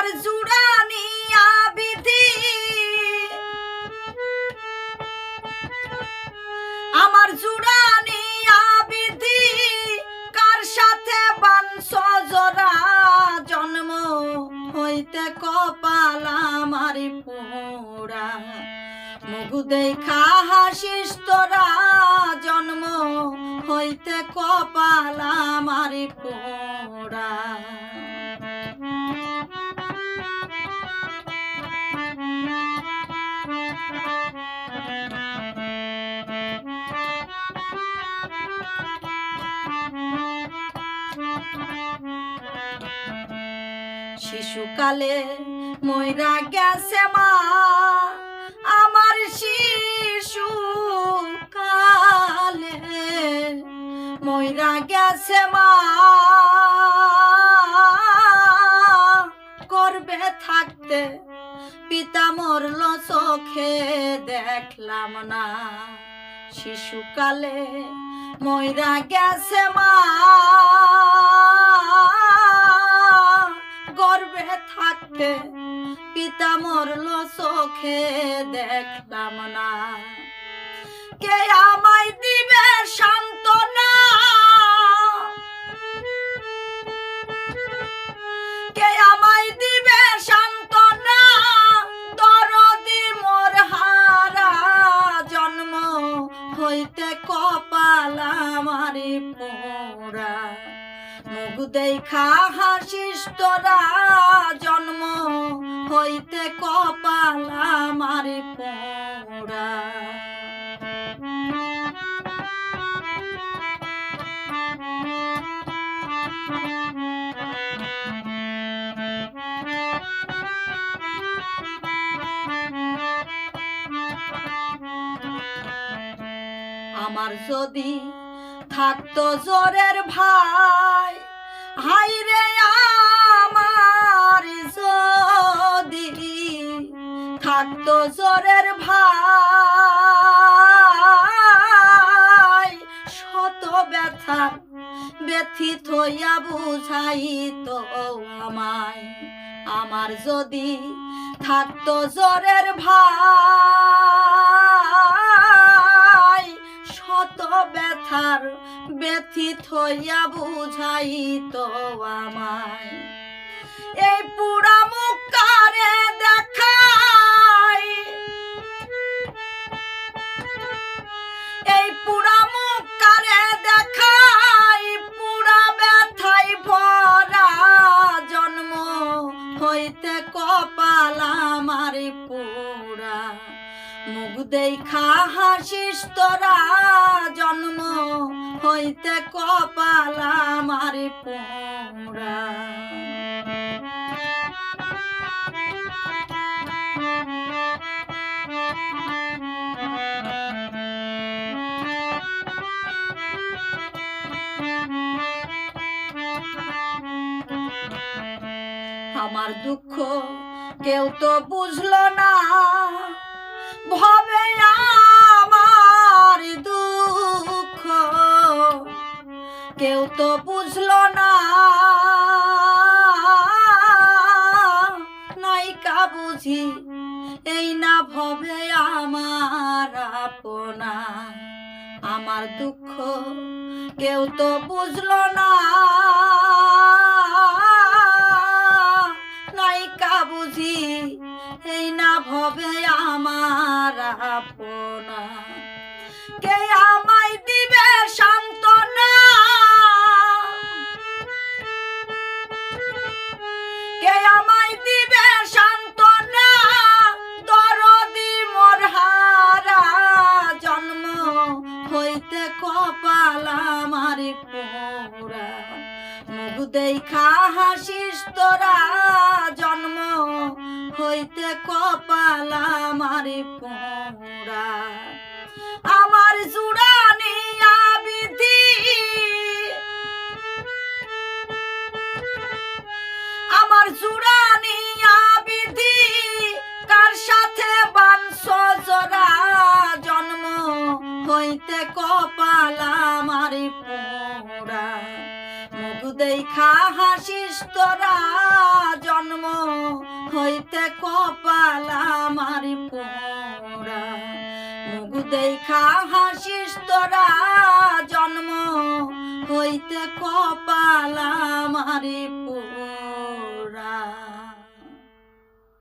আমার জুড়ানিয়া বিধি আমার জুড়ানিয়া বিধি কার সাথে বানস জরা জন্ম হইতে কপাল আমার পোড়া মগু দেখা হাসিস তোরা, জন্ম হইতে কপাল আমার পোড়া শিশুকালে ময়রা গেছে মা, আমার শিশু কালে ময়রা গেছে মা। করবে থাকতে পিতা মরল চোখে দেখলাম না। শিশুকালে ময়রা গেছে মা। গর্বে থাকতে পিতা মরল চোখে দেখলাম না। কে আমায় দিবে সান্ত্বনা? জন্ম হইতে কপাল আমারি পোড়া। মুখ দেখা হাসিস তোরা জন্ম হইতে কপাল আমারি পোড়া। আমার যদি থাকতো জোরের ভাই। হাই রে আমার যদি থাকতো জোরের ভাই, শত ব্যথা ব্যথিত হইয়া বুঝাই তো আমায়। আমার যদি থাকতো জোরের ভাই, শত ব্যথার ব্যথিত হইয়া বুঝাই তো আমায়। এই পুরা মুখ কারে দেখাই। এই পুরা মুখ কারে দেখাই, পুরা ব্যথাই ভরা জন্ম হইতে কপাল আমার পুরা। মুখ দেখা হাসিস তোরা হইতে কপাল আমার পোড়া। আমার দুঃখ কেউ তো বুঝলো না। ভবে আমার দুঃখ তো বুঝলো না। বুঝি, এই না ভবে আমার আপনা আমার দুঃখ কেউ তো বুঝলো না। কপাল আমার পোড়া। মুখ দেখা হাসিস তোরা জন্ম হইতে কপাল আমার পোড়া। আমার জুড়ানিয়া দেখা হাসিস তোরা, জন্ম হইতে কপাল আমার পোড়া। মুখ দেখা হাসিস তোরা, জন্ম হইতে কপাল আমার